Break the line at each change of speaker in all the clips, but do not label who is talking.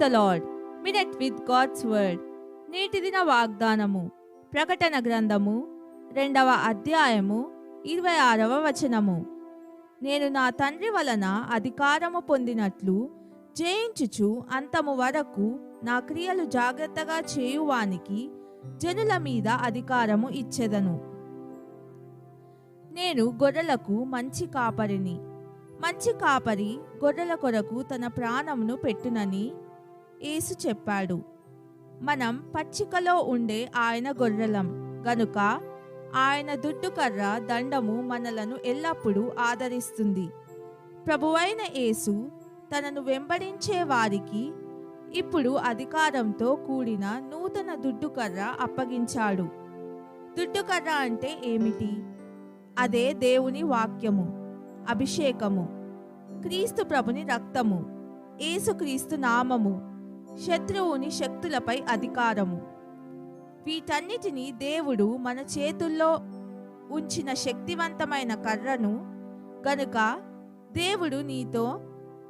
The Lord minute with God's word నేటి దిన వాగ్దానము ప్రకటన గ్రంథము రెండవ అధ్యాయము ఇరవై ఆరవ వచనము నేను నా తండ్రి వలన అధికారము పొందినట్లు జయించుచు అంతము వరకు నా క్రియలు జాగ్రత్తగా చేయువానికి జనుల మీద అధికారము ఇచ్చెదను నేను గొర్రెలకు మంచి కాపరిని మంచి కాపరి గొర్రెల కొరకు తన ప్రాణమును పెట్టునని యేసు చెప్పాడు మనం పచ్చికలో ఉండే ఆయన గొర్రెలం. గనుక ఆయన దుడ్డుకర్ర దండము మనలను ఎల్లప్పుడూ ఆదరిస్తుంది. ప్రభువైన యేసు తనను వెంబడించే వారికి ఇప్పుడు అధికారంతో కూడిన నూతన దుడ్డుకర్ర అప్పగించాడు. దుడ్డుకర్ర అంటే ఏమిటి? అదే దేవుని వాక్యము అభిషేకము క్రీస్తు ప్రభుని రక్తము ఏసుక్రీస్తు నామము శత్రువుని శక్తులపై అధికారము. వీటన్నిటిని దేవుడు మన చేతుల్లో ఉంచిన శక్తివంతమైన కర్రను గనుక దేవుడు నీతో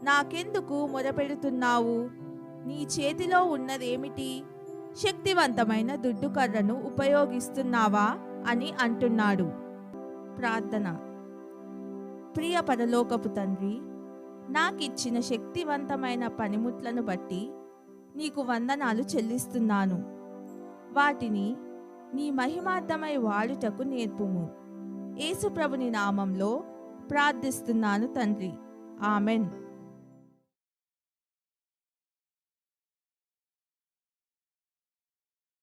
నాకెందుకు మొరపెడుతున్నావు? నీ చేతిలో ఉన్నదేమిటి? శక్తివంతమైన దుడ్డు కర్రను ఉపయోగిస్తున్నావా? అని అంటున్నాడు. ప్రార్థన. ప్రియ పరలోకపు తండ్రి నాకిచ్చిన శక్తివంతమైన పనిముట్లను బట్టి నీకు వందనాలు చెల్లిస్తున్నాను. వాటిని నీ మహిమార్థమై వాడుటకు నేర్పుము. యేసుప్రభుని నామంలో ప్రార్థిస్తున్నాను తండ్రి. ఆమెన్.